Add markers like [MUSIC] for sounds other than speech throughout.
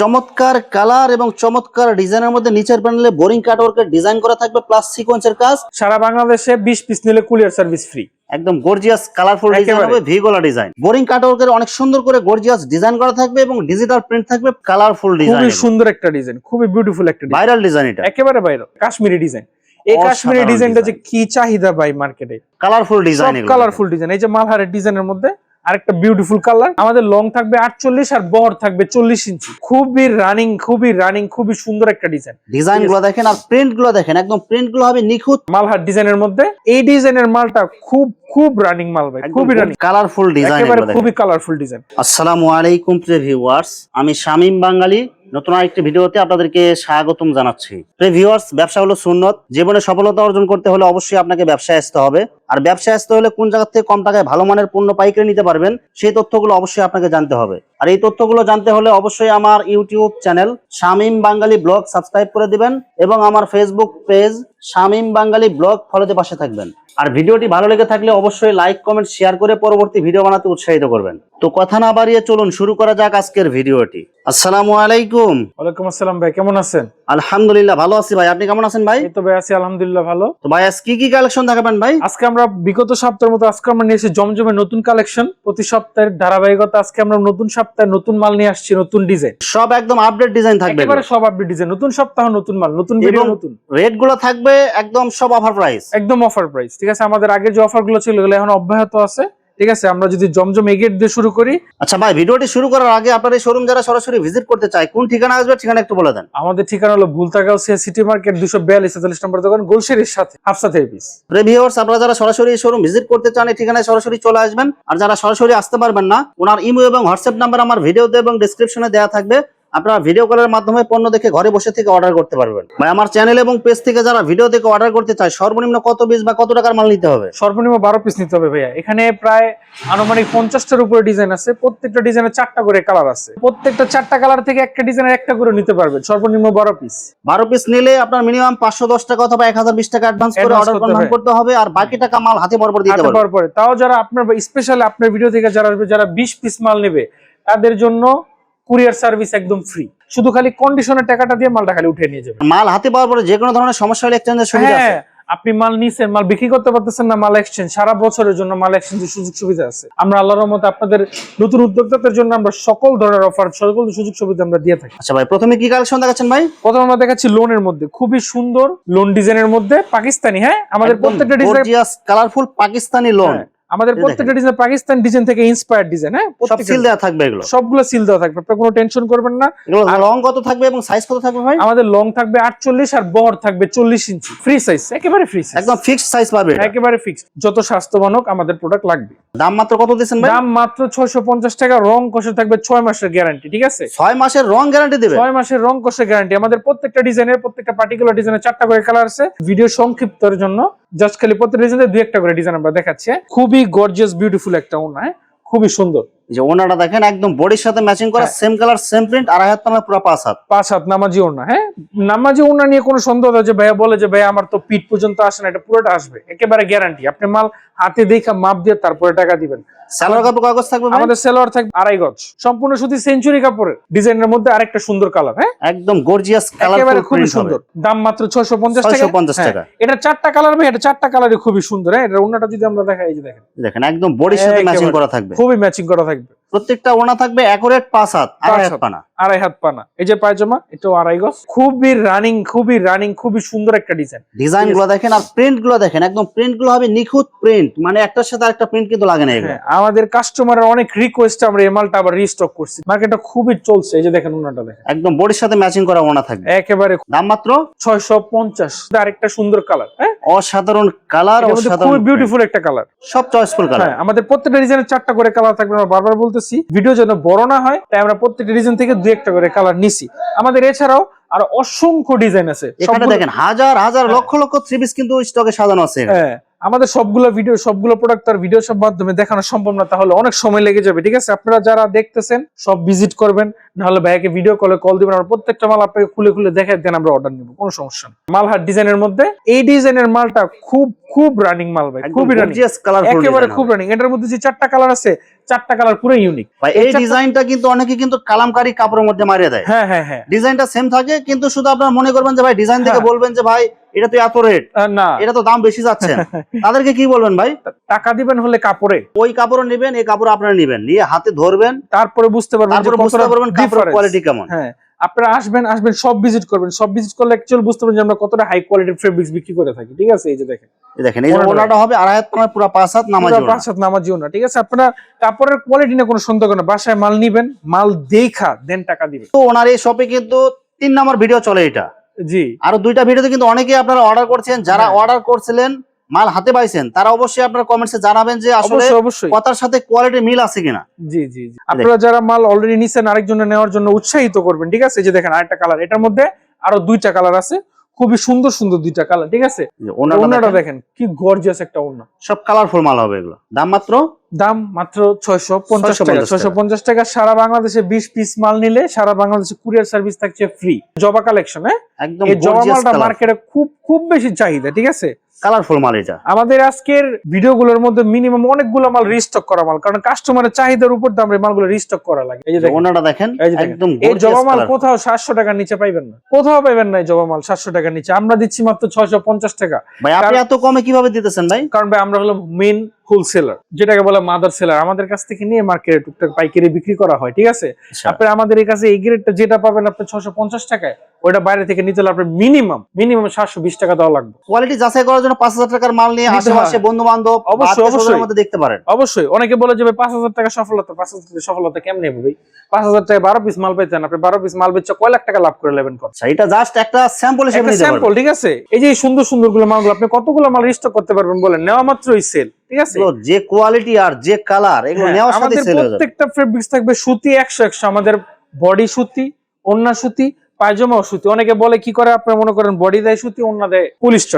চমৎকার কালার এবং চমৎকার ডিজাইনের মধ্যে নিচের প্যানেলে বোরিং কাটওয়ার্কের ডিজাইন করা থাকবে প্লাস সিকোয়েন্সের কাজ। সারা বাংলাদেশে বিশ পিস নিলে কুরিয়ার সার্ভিস ফ্রি একদম গর্জিয়াস কালারফুল ডিজাইন হবে ভি গলা ডিজাইন বোরিং কাটওয়ার্কের অনেক সুন্দর করে গর্জিয়াস ডিজাইন করা থাকবে এবং ডিজিটাল প্রিন্ট থাকবে কালারফুল ডিজাইন খুবই সুন্দর একটা ডিজাইন খুবই বিউটিফুল একটা ডিজাইন ভাইরাল ডিজাইন এটা। একেবারে বাইরে কাশ্মীরি ডিজাইন এই কাশ্মীরি ডিজাইনটা যে কি চাহিদা ভাই মার্কেটে কালারফুল ডিজাইন কালারফুল ডিজাইন এই যে মালহারের ডিজাইনের মধ্যে আরেকটা বিউটিফুল কালার আমাদের লং থাকবে আটচল্লিশ আর বহর থাকবে চল্লিশ ইঞ্চি খুবই রানিং খুবই রানিং খুবই সুন্দর একটা ডিজাইন ডিজাইনগুলো দেখেন আর প্রিন্টগুলো দেখেন একদম প্রিন্টগুলো হবে নিখুঁত। মালহার ডিজাইনের মধ্যে। এই ডিজাইনের মালটা খুব খুব রানিং মাল ভাই খুবই রানিং কালারফুল ডিজাইন একেবারে খুবই কালারফুল ডিজাইন আসসালামু আলাইকুম প্রিয় ভিউয়ার্স আমি শামীম বাঙালি নতুন আরেকটি ভিডিওতে আপনাদেরকে স্বাগতম জানাচ্ছি। ভিউয়ার্স ব্যবসা হলো সুন্নত। জীবনে সফলতা অর্জন করতে হলে অবশ্যই আপনাকে ব্যবসায় আসতে হবে। আর ব্যবসায় আসতে হলে কোন জায়গা থেকে কম টাকায় ভালো মানের পণ্য পাইকারি নিতে পারবেন, সেই তথ্যগুলো অবশ্যই আপনাকে জানতে হবে। আর এই তথ্যগুলো জানতে হলে অবশ্যই আমার YouTube channel Shamim Bangali blog subscribe করে দিবেন এবং আমার Facebook page Shamim Bangali blog ফলোতে পাশে থাকবেন। আর ভিডিওটি ভালো লেগে থাকলে অবশ্যই লাইক কমেন্ট শেয়ার করে পরবর্তী ভিডিও বানাতে উৎসাহিত করবেন। তো কথা না বাড়িয়ে চলুন শুরু করা যাক আজকের ভিডিওটি। আসসালামু আলাইকুম। ওয়ালাইকুম আসসালাম ভাই কেমন আছেন? আলহামদুলিল্লাহ ভালো আছি ভাই। আপনি কেমন আছেন ভাই? তো ভাই আছি আলহামদুলিল্লাহ ভালো। তো ভাই আজ কি কি কালেকশন দেখাবেন ভাই? আজকে আমরা বিগত সপ্তাহের মতো আজকে আমরা নিয়ে এসেছি জমজমের নতুন কালেকশন প্রতি সপ্তাহের ধারাবাহিকতা আজকে আমরা নতুন সপ্তাহে নতুন মাল নিয়ে আসছি নতুন ডিজাইন সব একদম আপডেট ডিজাইন থাকবে একেবারে সব আপডেট ডিজাইন নতুন সপ্তাহ নতুন মাল নতুন ভিডিও নতুন। রেটগুলো থাকবে একদম সব অফার প্রাইস একদম অফার প্রাইস ঠিক আছে? আমাদের আগে যে অফারগুলো ছিল এগুলো এখন অব্যাহত আছে। ঠিক আছে আমরা যদি জমজম এগেট দিয়ে শুরু করি। আচ্ছা ভাই ভিডিওটি শুরু করার আগে আপনার এই শোরুম যারা সরাসরি ভিজিট করতে চায় কোন ঠিকানা আসবে ঠিকানা একটু বলে দেন। আমাদের ঠিকানা হলো ভুলতাগাঁও সিটি মার্কেট দুশো বিয়াল্লিশ তেতাল্লিশ নম্বর দোকান গোলশেরির সাথে হাফসা থেরাপিস। প্রেভিওর্স আপনারা যারা সরাসরি শোরুম ভিজিট করতে চান এই ঠিকানায় সরাসরি চলে আসবেন। আর যারা সরাসরি আসতে পারবেন না ওনার ইমো এবং হোয়াটসঅ্যাপ নাম্বার আমার ভিডিওতে এবং ডিসক্রিপশনে দেওয়া থাকবে। আপনারা ভিডিও কলের মাধ্যমে পণ্য দেখে ঘরে বসে থেকে অর্ডার করতে পারবেন। মানে আমার চ্যানেল এবং পেজ থেকে যারা ভিডিও দেখে অর্ডার করতে চায় সর্বনিম্ন কত পিস বা কত টাকার মাল নিতে হবে? সর্বনিম্ন বারো পিস নিতে হবে ভাইয়া। এখানে প্রায় আনুমানিক পঞ্চাশটার উপরে ডিজাইন আছে। প্রত্যেকটা ডিজাইনের চারটা করে কালার আছে। প্রত্যেকটা চারটা কালার থেকে একটা ডিজাইনের একটা করে নিতে পারবেন সর্বনিম্ন বারো পিস বারো পিস নিলে আপনার মিনিমাম পাঁচশো দশ টাকা অথবা এক হাজার বিশ টাকা অ্যাডভান্স করে অর্ডার কনফার্ম হবে। করতে হবে আর বাকি টাকা মাল হাতে বরবর দিতে পরে তাও যারা আপনার স্পেশালি আপনার ভিডিও থেকে যারা আসবে যারা বিশ পিস মাল নেবে তাদের জন্য কুরিয়ার সার্ভিস একদম ফ্রি শুধু খালি কন্ডিশনের টাকাটা দিয়ে মালটা খালি উঠিয়ে নিয়ে যাবেন। মাল হাতে পাওয়ার পরে যে কোনো ধরনের সমস্যা হলে এক্সচেঞ্জের সুবিধা আছে। হ্যাঁ আপনি মাল নিছেন মাল বিক্রি করতে পারতেছেন না মাল এক্সচেঞ্জ সারা বছরের জন্য মাল এক্সচেঞ্জের সুযোগ সুবিধা আছে। আমরা আল্লাহর মতো আপনাদের নতুন উদ্যোক্তাদের জন্য আমরা সকল ধরনের অফার সকল সুযোগ সুবিধা আমরা দিয়ে থাকি। আচ্ছা ভাই প্রথমে কি কালেকশন দেখাচ্ছেন ভাই? প্রথমে আমরা দেখাচ্ছি লোনের মধ্যে। খুবই সুন্দর লোন ডিজাইনের মধ্যে পাকিস্তানি হ্যাঁ? আমাদের প্রত্যেকটা ডিজাইন কালারফুল পাকিস্তানি লোন আমাদের প্রত্যেকটা ডিজাইন পাকিস্তান ডিজাইন থেকে ইন্সপায়ার্ড ডিজাইন হ্যাঁ? সব সিল দেওয়া থাকবে এগুলো। সবগুলো সিল দেওয়া থাকবে। আপনার কোনো টেনশন করবেন না। রং কত থাকবে এবং সাইজ কত থাকবে ভাই? আমাদের লং থাকবে আটচল্লিশ আর বহর থাকবে চল্লিশ ইঞ্চি ফ্রি সাইজ একেবারে ফ্রি সাইজ একদম ফিক্সড সাইজ পাবে একেবারে ফিক্সড যত স্বাস্থ্যবান হোক আমাদের প্রোডাক্ট লাগবে। দাম মাত্র কত দিচ্ছেন ভাই? দাম মাত্র ছয়শো পঞ্চাশ টাকা রং কষে থাকবে ছয় মাসের গ্যারান্টি ঠিক আছে? ছয় মাসের রং গ্যারান্টি দেবে। ছয় মাসের রং কষে গ্যারান্টি আমাদের প্রত্যেকটা ডিজাইনের প্রত্যেকটা পার্টিকুলার ডিজাইনের চারটা করে কালার আছে। ভিডিও সংক্ষিপ্তর জন্য জাস্ট খালি প্রত্যেকটা ডিজাইনের দুই একটা করে ডিজাইন আমরা দেখাচ্ছি। হ্যাঁ? খুবই গর্জিয়াস বিউটিফুল একটা ওনা হ্যাঁ? খুবই সুন্দর। যে ওনাটা দেখেন একদম বডির সাথে ম্যাচিং করা। সেম কালার সেম প্রিন্ট আড়াই হাত পানা পুরো পাঁচ হাত। পাঁচ হাত নামাজি ওনা হ্যাঁ? নামাজি ওনা নিয়ে কোনো সন্দেহ যে ভাইয়া বলে যে ভাইয়া আমার তো পিঠ পর্যন্ত আসে না এটা পুরোটা আসবে। একেবারে গ্যারান্টি আপনি মাল হাতে দেখা মাপ দিয়ে তারপরে টাকা দিবেন। স্যালোর কাপড় কাগজ থাকবে আমাদের সেলোয়ার থাকবে আড়াই গজ। সম্পূর্ণ শুধু সেঞ্চুরি কাপড়ের ডিজাইনের মধ্যে আরেকটা সুন্দর কালার হ্যাঁ? একদম গর্জিয়াস কালার একেবারে খুবই সুন্দর। দাম মাত্র ছয়শো পঞ্চাশ টাকা। 650 হ্যাঁ, টাকা। এটা চারটা কালার ভাই এটা চারটা কালারই খুবই সুন্দর হ্যাঁ? এটা ওনাটা যদি আমরা দেখাই এই যে দেখেন। দেখেন একদম বডির সাথে ম্যাচিং করা থাকবে। খুবই ম্যাচিং করা থাকবে। প্রত্যেকটা ওনা থাকবে অ্যাকুরেট পাঁচ হাত আড়াই হাত। পানা। আড়াই হাত পানা। এই যে পায়জামা এটাও আড়াই গজ। খুবই রানিং খুবই রানিং খুবই সুন্দর একটা ডিজাইন ডিজাইনগুলো দেখেন আর প্রিন্টগুলো দেখেন একদম প্রিন্টগুলো হবে নিখুঁত প্রিন্ট মানে একটার সাথে আরেকটা প্রিন্ট কিন্তু লাগে না এগুলো। হ্যাঁ আমাদের কাস্টমারের অনেক রিকোয়েস্ট আমরা এই মালটা আবার রিস্টক করছি। মার্কেটটা খুবই চলছে এই যে দেখেন ওনাটা দেখেন। একদম বডির সাথে ম্যাচিং করা ওনা থাকবে। একেবারে দাম মাত্র? ছয়শো পঞ্চাশ। আরেকটা সুন্দর কালার হ্যাঁ? অসাধারণ কালার অসাধারণ খুবই বিউটিফুল একটা কালার সব চয়েসফুল কালার হ্যাঁ আমাদের প্রত্যেকটা ডিজাইনের চারটা করে কালার থাকবে আমরা বারবার বলতেছি ভিডিও যেন বড় না হয় তাই আমরা প্রত্যেকটা ডিজাইন থেকে দু একটা করে কালার নিছি। আমাদের এছাড়াও আর অসংখ্য ডিজাইন আছে। এখানে দেখেন হাজার হাজার লক্ষ লক্ষ থ্রি পিস কিন্তু স্টকে সাজানো আছে হ্যাঁ। আমাদের সবগুলো ভিডিও সবগুলো প্রোডাক্ট আর ভিডিও সব মাধ্যমে দেখানো সম্ভব না তাহলে অনেক সময় লেগে যাবে ঠিক আছে? আপনারা যারা দেখতেছেন সব ভিজিট করবেন নাহলে ভাইয়াকে ভিডিও কলে কল দিবেন আর প্রত্যেকটা মাল আপনাকে খুলে খুলে দেখে দেন আমরা অর্ডার নিব কোনো সমস্যা না। মালহার ডিজাইনের মধ্যে এই ডিজাইনের মালটা খুব খুব রানিং মাল ভাই খুবই রানিং একেবারে খুব রানিং এটার মধ্যে যে চারটা কালার আছে চারটা কালার পুরো ইউনিক ভাই এই ডিজাইনটা কিন্তু অনেকে কিন্তু কালামকারী কাপড়ের মধ্যে মারিয়ে দেয়। হ্যাঁ হ্যাঁ হ্যাঁ। ডিজাইনটা সেম থাকে কিন্তু শুধু আপনারা মনে করবেন যে ভাই ডিজাইন দেখে হ্যাঁ। বলবেন যে ভাই এটা তো এত রেট না। এটা তো দাম বেশি যাচ্ছে। [LAUGHS] তাদেরকে কি বলবেন ভাই? টাকা দিবেন হলে কাপড়ে। ওই কাপড় নেবেন এই কাপড় আপনারা নেবেন। নিয়ে হাতে ধরবেন তারপরে বুঝতে পারবেন তারপরে বুঝতে পারবেন কাপড়ের কোয়ালিটি কেমন। হ্যাঁ আপনারা আসবেন আসবেন সব ভিজিট করবেন। সব ভিজিট করলে অ্যাকচুয়ালি বুঝতে পারবেন যে আমরা কতটা হাই কোয়ালিটির ফেব্রিক্স বিক্রি করে থাকি ঠিক আছে? এই যে দেখেন। দেখেন এই ওনাটা- ওনাটা হবে আড়াই হাত পানার পুরো পাঁচ হাত নামাজ পুরো পাঁচ হাত নামাজিও না ঠিক আছে? আপনারা কাপড়ের কোয়ালিটি নিয়ে কোনো সন্দেহ না। বাসায় মাল নিবেন মাল দেখা দেন টাকা দিবেন। তো ওনার এই শপে কিন্তু তিন নম্বর ভিডিও চলে এটা। জি। আরও দুইটা ভিডিওতে কিন্তু অনেকেই আপনারা অর্ডার করছেন। যারা হ্যাঁ। অর্ডার করছিলেন মাল হাতে পাইছেন তারা অবশ্যই আপনার কমেন্টসে জানাবেন যে আসলে কথার সাথে কোয়ালিটি মিল আছে কিনা। জি জি জি। আপনারা যারা মাল অলরেডি নিছেন আরেকজনের নেওয়ার জন্য উৎসাহিত করবেন ঠিক আছে? এই যে দেখেন আরেকটা কালার এটার মধ্যে আরও দুইটা কালার আছে। খুবই সুন্দর সুন্দর দুইটা কালার ঠিক আছে? ওনাটা দেখেন। কি গর্জিয়াস একটা ওনা সব কালারফুল মাল হবে এগুলো। দাম মাত্র? দাম মাত্র ছয়শো পঞ্চাশ টাকা। ছয়শো পঞ্চাশ টাকা। সারা বাংলাদেশে বিশ পিস মাল নিলে সারা বাংলাদেশে কুরিয়ার সার্ভিস থাকছে ফ্রি জবা কালেকশন হ্যাঁ? একদম জবা মালটা মার্কেটে খুব খুব বেশি চাহিদা ঠিক আছে? কালারফুল মাল এটা। আমাদের আজকের ভিডিওগুলোর মধ্যে মিনিমাম অনেকগুলো মাল রিস্টক করা মাল কারণ কাস্টমারের চাহিদার উপর দাম মাল মালগুলো রিস্টক করা লাগে। এই যে ওনাটা দেখেন। একদম এই জবা মাল কোথাও সাতশো টাকার নিচে পাইবেন না। কোথাও পাইবেন না এই জবা মাল সাতশো টাকার নিচে। আমরা দিচ্ছি মাত্র ছয়শো পঞ্চাশ টাকা। ভাই আপনি এত কমে কীভাবে দিতেছেন ভাই? কারণ ভাই আমরা হলো মেন হোলসেলার যেটাকে বলে মাদার সেলার। আমাদের কাছ থেকে নিয়ে মার্কেটে টুকটাক পাইকারি বিক্রি করা হয় ঠিক আছে? আচ্ছা। আপনি আমাদের এই কাছে এই গ্রেডটা যেটা পাবেন আপনি ছশো পঞ্চাশ টাকায় ওইটা বাইরে থেকে নিতে হলে আপনার মিনিমাম মিনিমাম সাতশো বিশ টাকা দেওয়া লাগবে। কোয়ালিটি যাচাই করার জন্য পাঁচ হাজার টাকার মাল নিয়ে আশেপাশে বন্ধু বান্ধব অবশ্যই, অবশ্যই। মধ্যে দেখতে পারেন। অবশ্যই। অনেকে বলে যে পাঁচ হাজার টাকা সফলতা পাঁচ হাজার টাকা সফলতা কেমনে হবে পাঁচ হাজার টাকা বারো পিস মাল পেতেন আপনি বারো পিস মাল বেচে কয় লাখ টাকা লাভ করে নেবেন কর আচ্ছা এটা জাস্ট একটা স্যাম্পল হিসেবে স্যাম্পল ঠিক আছে? এই যে সুন্দর সুন্দরগুলো মালগুলো আপনি কতগুলো মাল রিস্টক করতে পারবেন বলেন? নেওয়া মাত্রই সেল ঠিক আছে? যে কোয়ালিটি আর যে কালার এগুলো হ্যাঁ, নেওয়ার সাথে সেল হয়ে যাবে। প্রত্যেকটা ফেব্রিক্স থাকবে সুতি আমাদের বডি সুতি ওন্না সুতি পায়জামাও সুতি। অনেকে বলে কি করে আপনারা মনে করেন বডি দেয় সুতি দেয়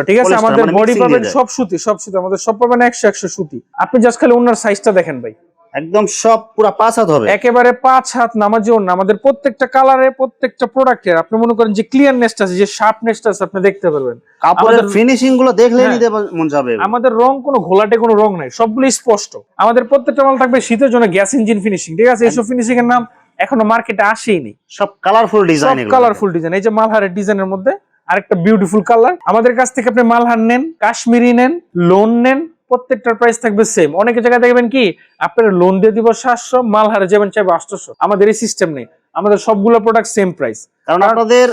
ঠিক আছে? আমাদের মানে বডি পাবেন সব সুতি সব সুতি। আমাদের সব পাবেন একশো একশো সুতি। আপনি জাস্ট খালি ওনার সাইজটা দেখেন ভাই। একদম সব পুরো পাঁচ হাত হবে। একেবারে পাঁচ হাত নামাজি ওন্না আমাদের প্রত্যেকটা কালারে প্রত্যেকটা প্রোডাক্টের আপনি মনে করেন যে ক্লিয়ারনেসটা আছে যে শার্পনেসটা আছে আপনি দেখতে পারবেন। কাপড়ের ফিনিশিংগুলো দেখলেই হ্যাঁ। নিতে মন যাবে। আমাদের রং কোনো ঘোলাটে কোনো রং নাই সবগুলো স্পষ্ট। আমাদের প্রত্যেকটা মাল থাকবে শীতের জন্য গ্যাস ইঞ্জিন ফিনিশিং ঠিক আছে? এইসব ফিনিশিং এর নাম এখনও মার্কেটে আসেইনি সব কালারফুল সব ডিজাইন কালারফুল ডিজাইন এই যে মালহারের ডিজাইনের মধ্যে আরেকটা বিউটিফুল কালার আমাদের কাছ থেকে আপনি মালহার নেন কাশ্মীরি নেন লোন নেন প্রত্যেকটার প্রাইস থাকবে সেম অনেক জায়গায় দেখবেন কি আপনার লোন দিয়ে দিব সাতশো মালহারে যাবেন চাইবে আটশোশো। আমাদের এই সিস্টেম নেই। আমাদের সবগুলো প্রোডাক্ট সেম প্রাইস কারণ আপনাদের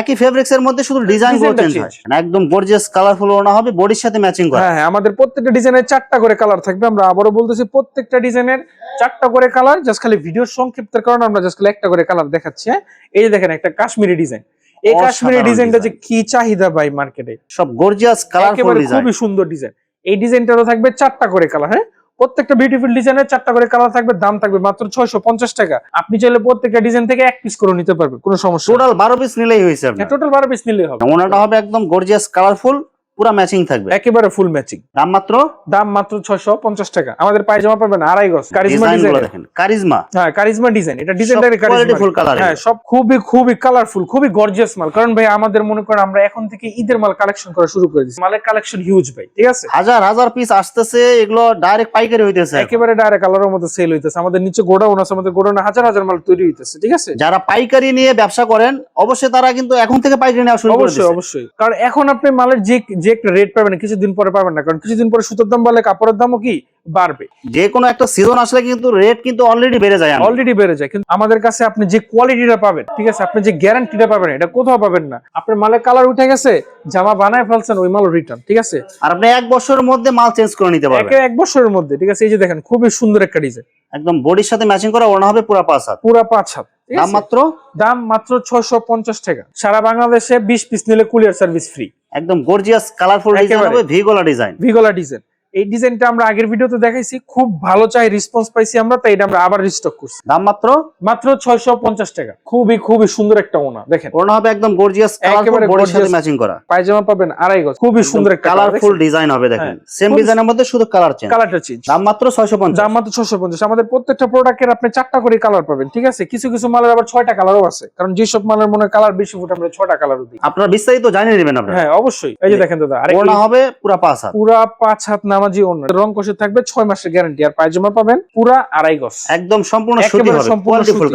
একই ফেব্রিক্স এর মধ্যে শুধু ডিজাইনগুলো চেঞ্জ হয়। মানে একদম গর্জিয়াস কালারফুল ওনা হবে বডির সাথে ম্যাচিং করে। হ্যাঁ আমাদের প্রত্যেকটা ডিজাইনের চারটা করে কালার থাকবে। আমরা আবারও বলতেছি প্রত্যেকটা ডিজাইনের চারটা করে কালার জাস্ট খালি ভিডিওর সংক্ষিপ্তের কারণে আমরা জাস্ট খালি একটা করে কালার দেখাচ্ছি হ্যাঁ? এই যে দেখেন একটা কাশ্মীরি ডিজাইন এই কাশ্মীরি ডিজাইনটা যে কি চাহিদা ভাই মার্কেটে সব গর্জিয়াস কালারফুল ডিজাইন খুবই সুন্দর ডিজাইন এই ডিজাইনটারও থাকবে চারটা করে কালার হ্যাঁ? প্রত্যেকটা বিউটিফুল ডিজাইনের চারটা করে কালার থাকবে দাম থাকবে মাত্র ছয়শো পঞ্চাশ টাকা। আপনি চাইলে প্রত্যেকটা ডিজাইন থেকে এক পিস করে নিতে পারবেন কোনো সমস্যা টোটাল বারো পিস নিলেই হয়েছে টোটাল বারো পিস নিলেই হবে। ওনাটা হবে একদম গর্জিয়াস কালারফুল পুরো ম্যাচিং থাকবে। একেবারে ফুল ম্যাচিং দাম মাত্র? দাম মাত্র ছয়শো পঞ্চাশ টাকা। আমাদের পায়জামা পাবেন আড়াই গজ। কারিজমা ডিজাইন দেখেন কারিজমা হ্যাঁ কারিজমা ডিজাইন এটা ডিজাইনটারই qualityful colour হ্যাঁ সব খুবই খুবই কালারফুল খুবই গর্জিয়াস মাল। কারণ ভাই আমাদের মনে করেন আমরা এখন থেকে ঈদের মাল কালেকশন করা শুরু করে দিচ্ছি মালের কালেকশন হিউজ ভাই ঠিক আছে? হাজার হাজার পিস আসতেছে এগুলো ডাইরেক্ট পাইকারি হইতেছে। একেবারে ডাইরেক্ট কালারের মধ্যে সেল হইতেছে। আমাদের নিচে গোডাউন আছে আমাদের গোডাউনে হাজার হাজার মাল তৈরি হইতেছে ঠিক আছে? যারা পাইকারি নিয়ে ব্যবসা করেন অবশ্যই তারা কিন্তু এখন থেকে পাইকারি নেওয়া শুরু করে অবশ্যই অবশ্যই। কারণ এখন আপনি মালের যে যে একটা রেট পাবেন কিছুদিন পরে পাবেন না। কারণ কিছুদিন পরে সুতোর দাম বাড়লে কাপড়ের দামও কি বাড়বে? যে কোনো একটা সিজন আসলে কিন্তু রেট কিন্তু অলরেডি বেড়ে যায় অলরেডি বেড়ে যায়। কিন্তু আমাদের কাছে আপনি যে কোয়ালিটিটা পাবেন ঠিক আছে আপনি যে গ্যারান্টিটা পাবেন এটা কোথাও পাবেন না। আপনার মালের কালার উঠে গেছে জামা বানায় ফেলছেন ওই মাল রিটার্ন ঠিক আছে? আর আপনি এক বছরের মধ্যে মাল চেঞ্জ করে নিতে পারবেন। এক বছরের মধ্যে ঠিক আছে? এই যে দেখেন খুবই সুন্দর একটা ডিজাইন একদম বডির সাথে ম্যাচিং করা ওনা হবে পুরো পাঁচ হাত। পুরা পাঁচ হাত। দাম মাত্র? দাম মাত্র ছয়শো পঞ্চাশ টাকা। সারা বাংলাদেশে বিশ পিস নিলে কুলিয়ার সার্ভিস ফ্রি। একদম গর্জিয়াস কালারফুল ডিজাইন হবে ভিগোলা ডিজাইন ভিগোলা ডিজাইন এই ডিজাইনটা আমরা আগের ভিডিওতে দেখাইছি খুব ভালো চাই রেসপন্স পাইছি আমরা তাই এটা আমরা আবার রিস্টক করছি। দাম মাত্র? মাত্র ছয়শো পঞ্চাশ টাকা। খুবই খুবই সুন্দর একটা ওনা দেখেন। ওড়না হবে একদম গর্জিয়াস কালারফুল বডির সাথে ম্যাচিং করা। পায়জামা পাবেন আড়াই গজ খুবই সুন্দর একটা কালারফুল ডিজাইন হবে দেখেন। হ্যাঁ। সেম ডিজাইনের মধ্যে শুধু কালার চেঞ্জ কালারটা চেঞ্জ দাম মাত্র 650 দাম মাত্র ছশো পঞ্চাশ। আমাদের প্রত্যেকটা প্রোডাক্টের আপনি চারটা করে কালার পাবেন ঠিক আছে? কিছু কিছু মালের আবার ছয়টা কালারও আছে। কারণ যেসব মালের মনে কালার বেশি ফুটে আমরা ছয়টা কালারও দিই। আপনারা বিস্তারিত জানিয়ে নেবেন আপনারা। হ্যাঁ অবশ্যই। এই যে দেখেন দাদা আরে ওড়না হবে পুরা পাঁচ হাত। পুরা পাঁচ হাত নামাজি অন্য রং কষে থাকবে ছয় মাসের গ্যারান্টি আর পায়জামা পাবেন পুরা আড়াই গজ। একদম সম্পূর্ণ সুতি হবে।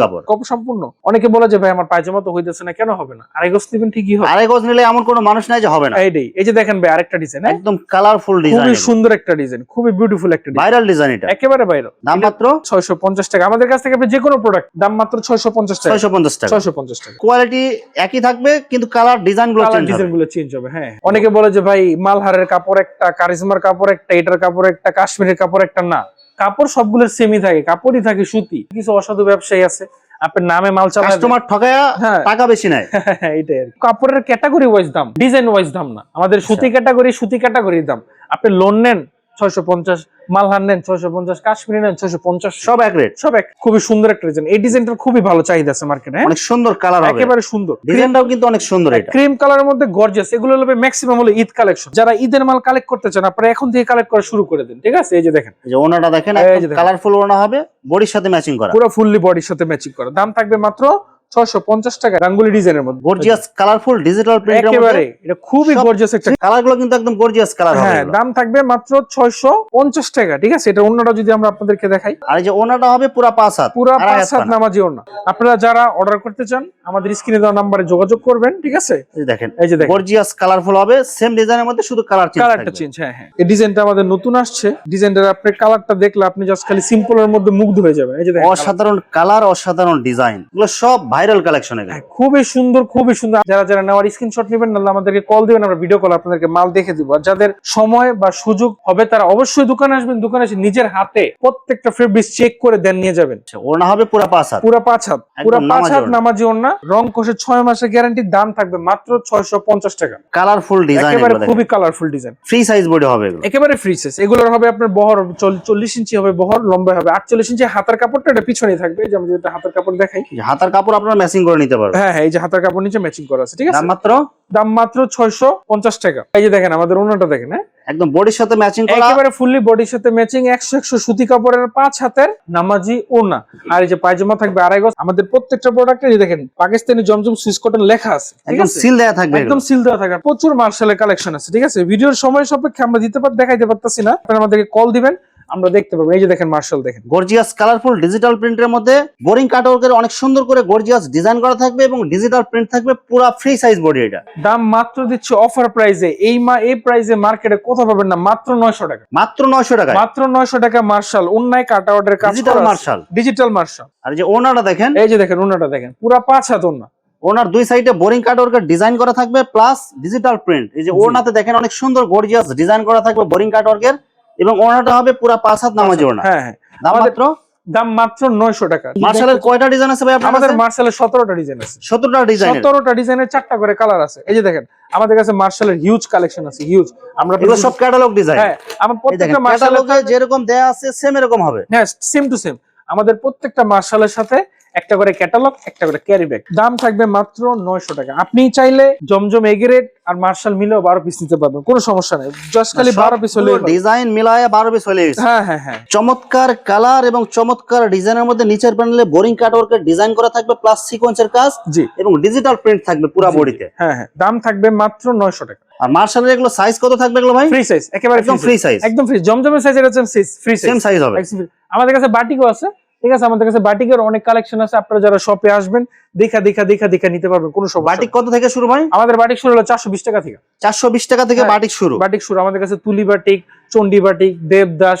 কাপড়। সম্পূর্ণ। অনেকে বলে যে ভাই আমার পায়জামা তো হইতেছে না কেন হবে না? আড়াই গজ দিবেন ঠিকই হবে। আড়াই গজ নিলে এমন কোনো মানুষ নাই যে হবে না। এইটাই। এই যে দেখেন ভাই আরেকটা ডিজাইন একদম কালারফুল ডিজাইন খুবই সুন্দর একটা ডিজাইন খুবই বিউটিফুল একটা ডিজাইন ভাইরাল ডিজাইন এটা। একেবারে বাইরে দাম মাত্র? ছয়শো পঞ্চাশ টাকা। আমাদের কাছ থেকে আপনি যে কোনো প্রোডাক্ট দাম মাত্র ছয়শো পঞ্চাশ টাকা। 650 টাকা। ছয়শো পঞ্চাশ টাকা। কোয়ালিটি একই থাকবে কিন্তু কালার ডিজাইনগুলো চেঞ্জ ডিজাইন হবে। গুলো চেঞ্জ হবে হ্যাঁ। অনেকে বলে যে ভাই মালহারের কাপড় একটা কারিজমার কাপড় একটা এটার কাপড় একটা কাশ্মীরের কাপড় একটা না। কাপড় সবগুলোর সেমই থাকে কাপড়ই থাকে সুতি। কিছু অসাধু ব্যবসায়ী আছে আপনার নামে মাল চালাবে কাস্টমার ঠকায়া হ্যাঁ। টাকা বেশি নেয়। [LAUGHS] এইটাই আর কাপড়ের ক্যাটাগরি ওয়াইজ দাম ডিজাইন ওয়াইজ দাম না। আমাদের সুতি ক্যাটাগরি সুতি ক্যাটাগরির দাম। আপনি লোন নেন ছয়শো পঞ্চাশ মালহার নেন ছয়শো পঞ্চাশ কাশ্মীরি নেন ছয়শো পঞ্চাশ। সব এক রেট সব এক। খুবই সুন্দর একটা ডিজাইন এই ডিজাইনটার খুবই ভালো চাহিদা আছে মার্কেটে অনেক সুন্দর কালার একেবারে সুন্দর। ডিজাইনটাও কিন্তু অনেক সুন্দর এটা। ক্রিম কালারের মধ্যে গর্জিয়াস এগুলো হবে ম্যাক্সিমাম হলো ঈদ কালেকশন যারা ঈদের মাল কালেক্ট করতে চান আপনারা এখন থেকে কালেক্ট করা শুরু করে দিন ঠিক আছে? এই যে দেখেন। এই যে ওনাটা দেখেন। কালারফুল ওনা হবে বডির সাথে ম্যাচিং করা। পুরো ফুললি বডির সাথে ম্যাচিং করা। দাম থাকবে মাত্র ছয়শো পঞ্চাশ টাকা রাঙ্গুলি ডিজাইনের মধ্যে। গর্জিয়াস কালারফুল ডিজিটাল প্রিন্টের একেবারে এটা খুবই গর্জিয়াস একটা কালারগুলো কিন্তু একদম গর্জিয়াস কালার হ্যাঁ দাম থাকবে মাত্র ছয়শো পঞ্চাশ টাকা ঠিক আছে? এটা অন্যটা যদি আমরা আপনাদেরকে দেখাই। আর এই যে ওনাটা হবে পুরা পাঁচ হাত পুরা পাঁচ হাত নামাজি ওনা আপনারা যারা অর্ডার করতে চান আমাদের স্ক্রিনে দেওয়া নাম্বারে যোগাযোগ করবেন ঠিক আছে? দেখেন এই যে দেখেন। গর্জিয়াস কালারফুল হবে সেম ডিজাইনের মধ্যে শুধু কালার চেঞ্জ কালারটা চেঞ্জ হ্যাঁ হ্যাঁ। এই ডিজাইনটা আমাদের নতুন আসছে। ডিজাইনটার আপনি কালারটা দেখলে আপনি জাস্ট খালি সিম্পলের মধ্যে মুগ্ধ হয়ে যাবেন। এই যে দেখেন অসাধারণ কালার অসাধারণ ডিজাইন এগুলো সব ভাইরাল কালেকশন এগুলো। হ্যাঁ, খুবই সুন্দর খুবই সুন্দর। যারা যারা নেওয়ার স্ক্রিনশট নেবেন নাহলে আমাদেরকে কল দিবেন আমরা ভিডিও কল আপনাদেরকে মাল দেখে দিব। আর যাদের সময় বা সুযোগ হবে তারা অবশ্যই দোকানে আসবেন। দোকানে এসে নিজের হাতে প্রত্যেকটা ফেব্রিক চেক করে দেন নিয়ে যাবেন। আচ্ছা, ওনা হবে পুরা পাঁচ হাত। পুরা পাঁচ হাত। পুরা পাঁচ হাত ওড়না। নামাজি ওড়না। রং কষে ছয় মাসের গ্যারান্টি দাম থাকবে মাত্র ছয়শো পঞ্চাশ টাকা। কালারফুল ডিজাইন একেবারে খুবই colourful design free size body হবে এগুলো। একেবারে ফ্রি সাইজ এগুলোর হবে আপনার বহর চল- চল্লিশ ইঞ্চি হবে বহর লম্বা হবে আটচল্লিশ ইঞ্চি। হাতার কাপড়টা এটা পিছনে থাকবে। এই যে আমি যেটা হাতার কাপড় দেখাই। হাতার কাপড় আপনারা ম্যাচিং করে নিতে পারবেন। হ্যাঁ হ্যাঁ এই যে হাতার কাপড় নিচে ম্যাচিং করা আছে ঠিক আছে? দাম মাত্র? দাম মাত্র ছয়শো পঞ্চাশ টাকা। এই যে দেখেন আমাদের ওনাটা দেখেন হ্যাঁ? একদম বডির সাথে ম্যাচিং করা। একেবারে ফুললি বডির সাথে ম্যাচিং একশো একশো সুতি কাপড়ের পাঁচ হাতের নামাজি ওড়না। আর এই যে পায়জামা থাকবে আড়াই গজ। আমাদের প্রত্যেকটা প্রোডাক্টে দেখেন পাকিস্তানি জমজম সুইস কটন লেখা আছে একদম সিল দেওয়া থাকবে একদম সিল দেওয়া থাকে আর প্রচুর মার্শালের কালেকশন আছে ঠিক আছে? ভিডিওর সময় সাপেক্ষে আমরা দিতে পার দেখাইতে পারতাছি না। আপনারা আমাদেরকে কল দিবেন। আমরা দেখতে পাবো। এই যে দেখেন মার্শাল দেখেন। গর্জিয়াস কালারফুল ডিজিটাল প্রিন্টের মধ্যে বোরিং কাটওয়ার্কের অনেক সুন্দর করে গর্জিয়াস ডিজাইন করা থাকবে এবং ডিজিটাল প্রিন্ট থাকবে পুরা ফ্রি সাইজ বডি এটা। দাম মাত্র দিচ্ছে অফার প্রাইসে এই মা এই প্রাইসে মার্কেটে কোথাও পাবেন না মাত্র নয়শো টাকা। মাত্র নয়শো টাকায়। মাত্র নয়শো টাকা মার্শাল অন্যায় কাট আউটের কাজ ডিজিটাল মার্শাল ডিজিটাল মার্শাল আর এই যে ওনাটা দেখেন। এই যে দেখেন ওনাটা দেখেন। পুরা পাঁচ হাত ওনা ওনার দুই সাইডে বোরিং কাটওয়ার্কের ডিজাইন করা থাকবে প্লাস ডিজিটাল প্রিন্ট এই যে। ওনাতে দেখেন অনেক সুন্দর গর্জিয়াস ডিজাইন করা থাকবে বোরিং কাটওয়ার্কের এবং ওনাটা হবে পুরা পাঁচ হাত নামাজি ওনা। হ্যাঁ হ্যাঁ। আমাদের- মাত্র? দাম মাত্র নয়শো টাকা। মার্শালের কয়টা ডিজাইন আছে ভাই আমাদের মার্শালের সতেরোটা ডিজাইন আছে। সতেরোটা ডিজাইন সতেরোটা ডিজাইনের চারটা করে কালার আছে। এই যে দেখেন আমাদের কাছে মার্শালের হিউজ কালেকশন আছে হিউজ আমরা এগুলো সব ক্যাটালগ ডিজাইন হ্যাঁ আমার প্রত্যেকটা মার্শালের যেরকম দেয়া আছে সেম এরকম হবে। হ্যাঁ সেম টু সেম আমাদের প্রত্যেকটা মার্শালের সাথে একটা করে ক্যাটালগ একটা করে ক্যারি ব্যাগ দাম থাকবে মাত্র নয়শো টাকা। আপনি চাইলে জমজম এগেরেট আর মার্শাল মিলেও বারো পিস নিতে পারবেন কোনো সমস্যা নেই। জাস্ট খালি বারো পিস হলে ডিজাইন মিলায় বারো পিস হলে হ্যাঁ হ্যাঁ হ্যাঁ। চমৎকার কালার এবং চমৎকার ডিজাইনের মধ্যে নিচের প্যানেলে বোরিং কাটওয়ার্কের ডিজাইন করা থাকবে প্লাস সিকোয়েন্সের কাজ জি। এবং ডিজিটাল প্রিন্ট থাকবে পুরো বডিতে হ্যাঁ হ্যাঁ। দাম থাকবে মাত্র নয়শো টাকা। আর মার্শালের এগুলো সাইজ কত থাকবে এগুলো ভাই? ফ্রি সাইজ একেবারে একদম ফ্রি সাইজ একদম ফ্রি জমজমের সাইজ এটা হচ্ছে ফ্রি সেম সাইজ সাইজ হবে। আমাদের কাছে বাটিকও আছে। ঠিক আছে আমাদের কাছে বাটিকের অনেক কালেকশন আছে আপনারা যারা শপে আসবেন দেখা দেখা দেখা দেখা নিতে পারবেন কোনো সমস্যা বাটিক কত থেকে শুরু ভাই আমাদের বাটিক শুরু হলো চারশো বিশ টাকা থেকে চারশো বিশ টাকা থেকে হ্যাঁ। বাটিক শুরু বাটিক শুরু আমাদের কাছে তুলি বাটিক চন্ডি বাটিক দেবদাস